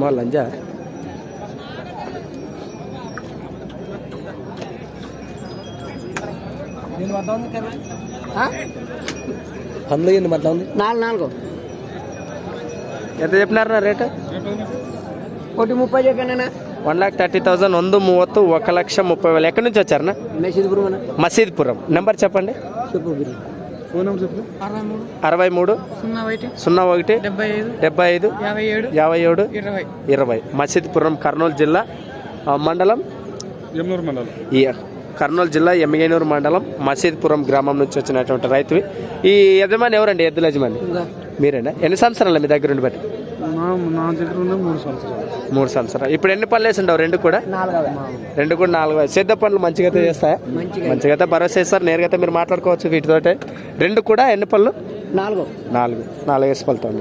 మా లంజ పందులు ఎన్ని ఉంది నాలుగు నాలుగు. ఎంత చెప్పినారా రేటు? కోటి ముప్పై చెప్పానా వన్ ల్యాక్ థర్టీ థౌసండ్ వంద మూవత్తు ఒక లక్ష ముప్పై వేలు. ఎక్కడి నుంచి వచ్చారనా మసీద్పురం మసీద్పురం. నెంబర్ చెప్పండి. అరవై మూడు. సున్నా ఒకటి. డెబ్బై ఐదు. యాభై ఏడు. ఇరవై. మసీద్పురం కర్నూలు జిల్లా మండలం? ఈ కర్నూలు జిల్లా ఎమ్మిగనూరు మండలం మసీద్పురం గ్రామం నుంచి వచ్చినటువంటి రైతువి. ఈ యజమాని ఎవరండి? ఎద్దుల యజమాని? మీరేనా? ఎన్ని సంవత్సరాలు మీ దగ్గర ఉండి బట్టి? నా దగ్గర మూడు సంవత్సరాలు. మూడు సంవత్సరాలు. ఇప్పుడు ఎన్ని పనులు వేసి ఉండవు రెండు కూడా? రెండు కూడా నాలుగు సేద్ద పనులు మంచిగా చేస్తాయా? మంచిగా. అయితే భరోసా ఇస్తారు. నేరుగా అయితే మీరు మాట్లాడుకోవచ్చు వీటితోటే. రెండు కూడా ఎన్ని పళ్ళు? నాలుగు. నాలుగు. నాలుగు వేసి పళ్ళతో